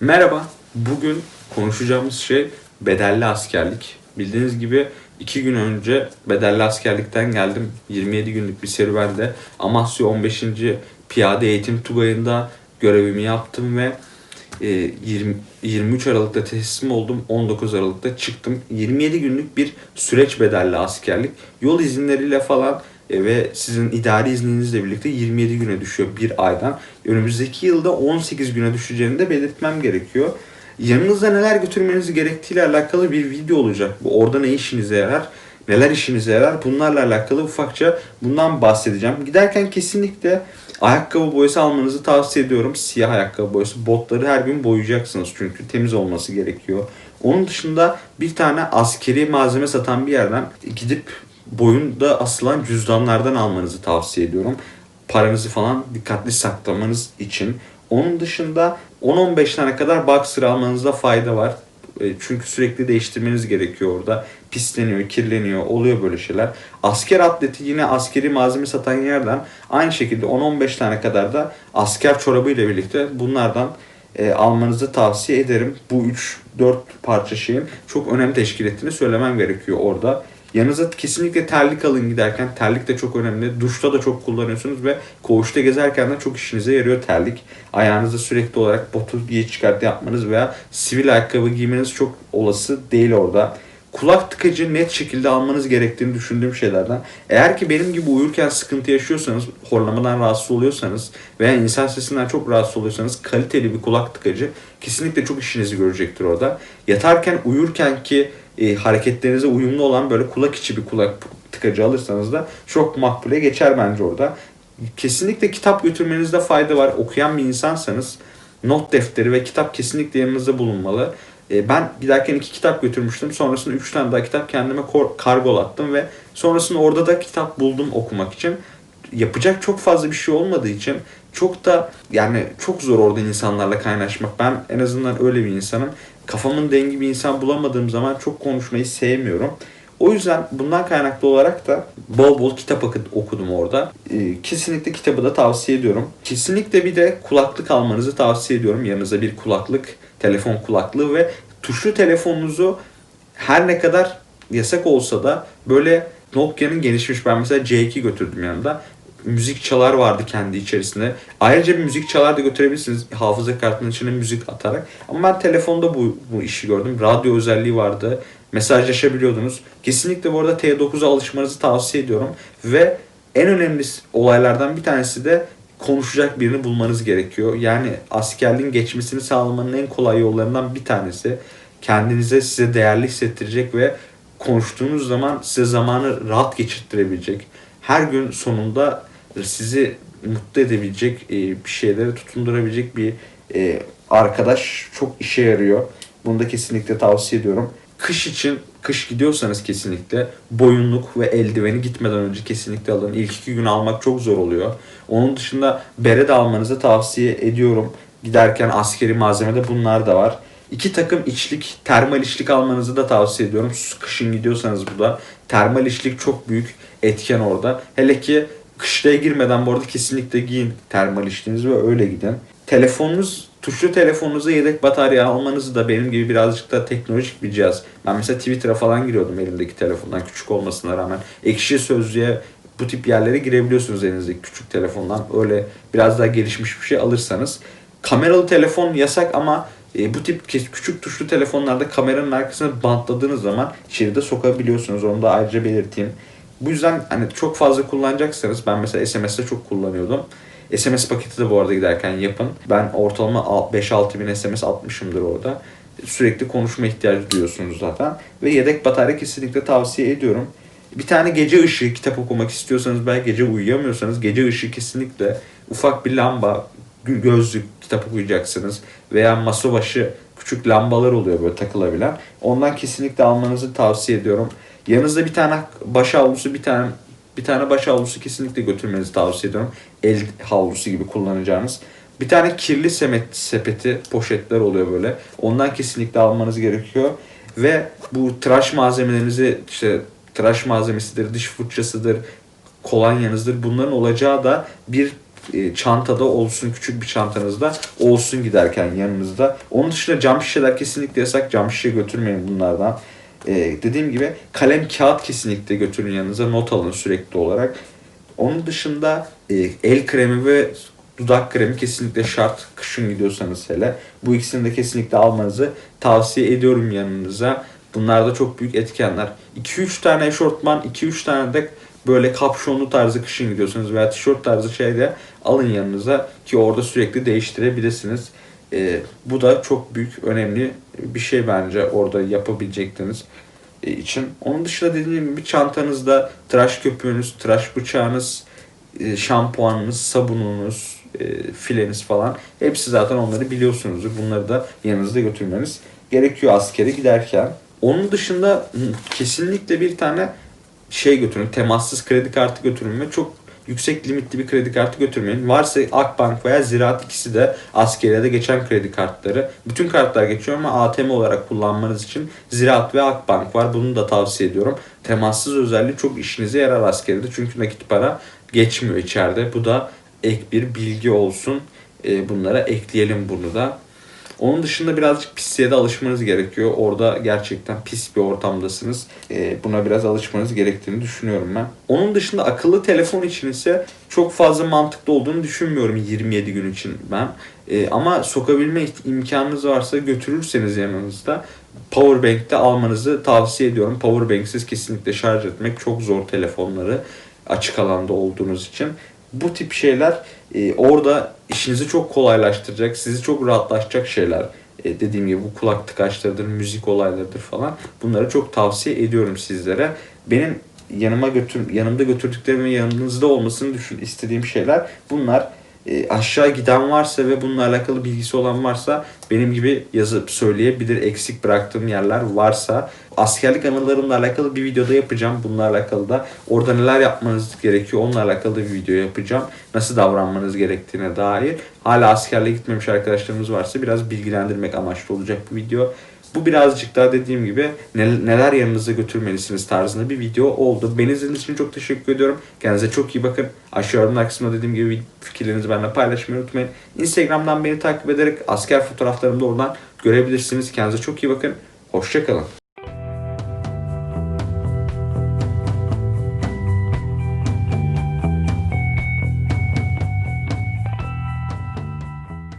Merhaba, bugün konuşacağımız şey bedelli askerlik. Bildiğiniz gibi iki gün önce bedelli askerlikten geldim. 27 günlük bir serüvende Amasya 15. Piyade Eğitim Tugayı'nda görevimi yaptım ve e, 20, 23 Aralık'ta teslim oldum. 19 Aralık'ta çıktım. 27 günlük bir süreç bedelli askerlik. Yol izinleriyle falan e, ve sizin idari izninizle birlikte 27 güne düşüyor bir aydan. Önümüzdeki yılda 18 güne düşeceğini de belirtmem gerekiyor. Yanınızda neler götürmeniz gerektiğiyle alakalı bir video olacak. Bu orada ne işinize yarar, neler işinize yarar bunlarla alakalı ufakça bundan bahsedeceğim. Giderken kesinlikle ayakkabı boyası almanızı tavsiye ediyorum. Siyah ayakkabı boyası. Botları her gün boyayacaksınız çünkü temiz olması gerekiyor. Onun dışında bir tane askeri malzeme satan bir yerden gidip boyunda asılan cüzdanlardan almanızı tavsiye ediyorum. Paranızı falan dikkatli saklamanız için. Onun dışında 10-15 tane kadar boxer almanızda fayda var. E, Çünkü sürekli değiştirmeniz gerekiyor orada. Pisleniyor, kirleniyor, oluyor böyle şeyler. Asker atleti yine askeri malzeme satan yerden aynı şekilde 10-15 tane kadar da asker çorabı ile birlikte bunlardan e, almanızı tavsiye ederim. Bu 3-4 parça şeyin çok önem teşkil ettiğini söylemem gerekiyor orada. Yanınıza kesinlikle terlik alın giderken. Terlik de çok önemli. Duşta da çok kullanıyorsunuz ve koğuşta gezerken de çok işinize yarıyor terlik. Ayağınızda sürekli olarak botu giy çıkart yapmanız veya sivil ayakkabı giymeniz çok olası değil orada. Kulak tıkacı net şekilde almanız gerektiğini düşündüğüm şeylerden. Eğer ki benim gibi uyurken sıkıntı yaşıyorsanız, horlamadan rahatsız oluyorsanız veya insan sesinden çok rahatsız oluyorsanız kaliteli bir kulak tıkacı kesinlikle çok işinizi görecektir orada. Yatarken, uyurken ki e, hareketlerinize uyumlu olan böyle kulak içi bir kulak tıkacı alırsanız da çok makbule geçer bence orada. Kesinlikle kitap götürmenizde fayda var. Okuyan bir insansanız not defteri ve kitap kesinlikle yanınızda bulunmalı. E, ben giderken iki kitap götürmüştüm. Sonrasında üç tane daha kitap kendime kargolattım ve sonrasında orada da kitap buldum okumak için. Yapacak çok fazla bir şey olmadığı için çok da yani çok zor orada insanlarla kaynaşmak. Ben en azından öyle bir insanım. Kafamın dengi bir insan bulamadığım zaman çok konuşmayı sevmiyorum. O yüzden bundan kaynaklı olarak da bol bol kitap okudum orada. Ee, kesinlikle kitabı da tavsiye ediyorum. Kesinlikle bir de kulaklık almanızı tavsiye ediyorum. Yanınıza bir kulaklık, telefon kulaklığı ve tuşlu telefonunuzu her ne kadar yasak olsa da böyle Nokia'nın gelişmiş ben mesela C2 götürdüm yanında. Müzik çalar vardı kendi içerisinde. Ayrıca bir müzik çalar da götürebilirsiniz hafıza kartının içine müzik atarak. Ama ben telefonda bu, bu işi gördüm. Radyo özelliği vardı. Mesajlaşabiliyordunuz. Kesinlikle bu arada T9'a alışmanızı tavsiye ediyorum. Ve en önemli olaylardan bir tanesi de konuşacak birini bulmanız gerekiyor. Yani askerliğin geçmesini sağlamanın en kolay yollarından bir tanesi. Kendinize size değerli hissettirecek ve konuştuğunuz zaman size zamanı rahat geçirttirebilecek. Her gün sonunda sizi mutlu edebilecek, e, bir şeylere tutundurabilecek bir e, arkadaş çok işe yarıyor. Bunu da kesinlikle tavsiye ediyorum. Kış için, kış gidiyorsanız kesinlikle boyunluk ve eldiveni gitmeden önce kesinlikle alın. İlk iki gün almak çok zor oluyor. Onun dışında bere de almanızı tavsiye ediyorum. Giderken askeri malzemede bunlar da var. İki takım içlik, termal içlik almanızı da tavsiye ediyorum. Kışın gidiyorsanız bu da. Termal içlik çok büyük etken orada. Hele ki kışlaya girmeden bu arada kesinlikle giyin termal içliğinizi ve öyle gidin. Telefonunuz, tuşlu telefonunuza yedek batarya almanızı da benim gibi birazcık da teknolojik bir cihaz. Ben mesela Twitter'a falan giriyordum elimdeki telefondan küçük olmasına rağmen. Ekşi sözlüğe bu tip yerlere girebiliyorsunuz elinizdeki küçük telefondan. Öyle biraz daha gelişmiş bir şey alırsanız. Kameralı telefon yasak ama e, bu tip küçük tuşlu telefonlarda kameranın arkasına bantladığınız zaman içeride sokabiliyorsunuz. Onu da ayrıca belirteyim. Bu yüzden hani çok fazla kullanacaksanız ben mesela SMS'te çok kullanıyordum. SMS paketi de bu arada giderken yapın. Ben ortalama 5-6 bin SMS atmışımdır orada. Sürekli konuşma ihtiyacı duyuyorsunuz zaten. Ve yedek batarya kesinlikle tavsiye ediyorum. Bir tane gece ışığı kitap okumak istiyorsanız belki gece uyuyamıyorsanız gece ışığı kesinlikle ufak bir lamba, gö- gözlük kitap okuyacaksınız veya masa başı küçük lambalar oluyor böyle takılabilen. Ondan kesinlikle almanızı tavsiye ediyorum. Yanınızda bir tane baş havlusu, bir tane bir tane baş havlusu kesinlikle götürmenizi tavsiye ediyorum. El havlusu gibi kullanacağınız. Bir tane kirli semet, sepeti, poşetler oluyor böyle. Ondan kesinlikle almanız gerekiyor. Ve bu tıraş malzemelerinizi işte tıraş malzemesidir, diş fırçasıdır, kolonyanızdır. Bunların olacağı da bir e, çantada olsun küçük bir çantanızda olsun giderken yanınızda. Onun dışında cam şişeler kesinlikle yasak. Cam şişe götürmeyin bunlardan. E, dediğim gibi kalem kağıt kesinlikle götürün yanınıza. Not alın sürekli olarak. Onun dışında e, el kremi ve dudak kremi kesinlikle şart. Kışın gidiyorsanız hele. Bu ikisini de kesinlikle almanızı tavsiye ediyorum yanınıza. Bunlar da çok büyük etkenler. 2-3 tane eşortman, 2-3 tane de böyle kapşonlu tarzı kışın gidiyorsanız veya tişört tarzı şey de alın yanınıza ki orada sürekli değiştirebilirsiniz. Ee, bu da çok büyük, önemli bir şey bence orada yapabilecekleriniz e, için. Onun dışında dediğim gibi çantanızda tıraş köpüğünüz, tıraş bıçağınız, e, şampuanınız, sabununuz, e, fileniz falan hepsi zaten onları biliyorsunuzdur. Bunları da yanınızda götürmeniz gerekiyor askere giderken. Onun dışında kesinlikle bir tane şey götürün. Temassız kredi kartı götürün ve çok yüksek limitli bir kredi kartı götürmeyin. Varsa Akbank veya Ziraat ikisi de askeriyede geçen kredi kartları. Bütün kartlar geçiyor ama ATM olarak kullanmanız için Ziraat ve Akbank var. Bunu da tavsiye ediyorum. Temassız özelliği çok işinize yarar askeriyede. Çünkü nakit para geçmiyor içeride. Bu da ek bir bilgi olsun. Ee, bunlara ekleyelim bunu da. Onun dışında birazcık pisliğe de alışmanız gerekiyor. Orada gerçekten pis bir ortamdasınız. Ee, buna biraz alışmanız gerektiğini düşünüyorum ben. Onun dışında akıllı telefon için ise çok fazla mantıklı olduğunu düşünmüyorum 27 gün için ben. Ee, ama sokabilme imkanınız varsa götürürseniz yanınızda Powerbank'te almanızı tavsiye ediyorum. Powerbank'siz kesinlikle şarj etmek çok zor telefonları açık alanda olduğunuz için. Bu tip şeyler e, orada işinizi çok kolaylaştıracak, sizi çok rahatlaşacak şeyler. E, dediğim gibi bu kulak tıkaçlarıdır, müzik olaylarıdır falan. Bunları çok tavsiye ediyorum sizlere. Benim yanıma götür yanımda götürdüklerim ve yanınızda olmasını düşün istediğim şeyler bunlar. E, aşağı giden varsa ve bununla alakalı bilgisi olan varsa benim gibi yazıp söyleyebilir. Eksik bıraktığım yerler varsa askerlik anılarımla alakalı bir videoda yapacağım. Bununla alakalı da orada neler yapmanız gerekiyor onunla alakalı bir video yapacağım. Nasıl davranmanız gerektiğine dair. Hala askerliğe gitmemiş arkadaşlarımız varsa biraz bilgilendirmek amaçlı olacak bu video. Bu birazcık daha dediğim gibi ne- neler yanınıza götürmelisiniz tarzında bir video oldu. Beni izlediğiniz için çok teşekkür ediyorum. Kendinize çok iyi bakın. Aşağı yorumlar kısmında dediğim gibi fikirlerinizi benimle paylaşmayı unutmayın. Instagram'dan beni takip ederek asker fotoğraflarımı da oradan görebilirsiniz. Kendinize çok iyi bakın. Hoşçakalın.